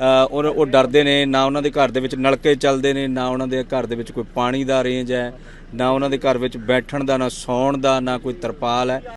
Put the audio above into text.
ਅ, ਉਹ ਉਹ ਡਰਦੇ ਨੇ ਨਾ ਉਹਨਾਂ ਦੇ ਘਰ ਦੇ ਵਿੱਚ ਨਲਕੇ ਚੱਲਦੇ ਨੇ ਨਾ ਉਹਨਾਂ ਦੇ ਘਰ ਦੇ ਵਿੱਚ ਕੋਈ ਪਾਣੀ ਦਾ ਰੇਂਜ ਹੈ ਨਾ ਉਹਨਾਂ ਦੇ ਘਰ ਵਿੱਚ ਬੈਠਣ ਦਾ ਨਾ ਸੌਣ ਦਾ ਨਾ ਕੋਈ ਤਰਪਾਲ ਹੈ।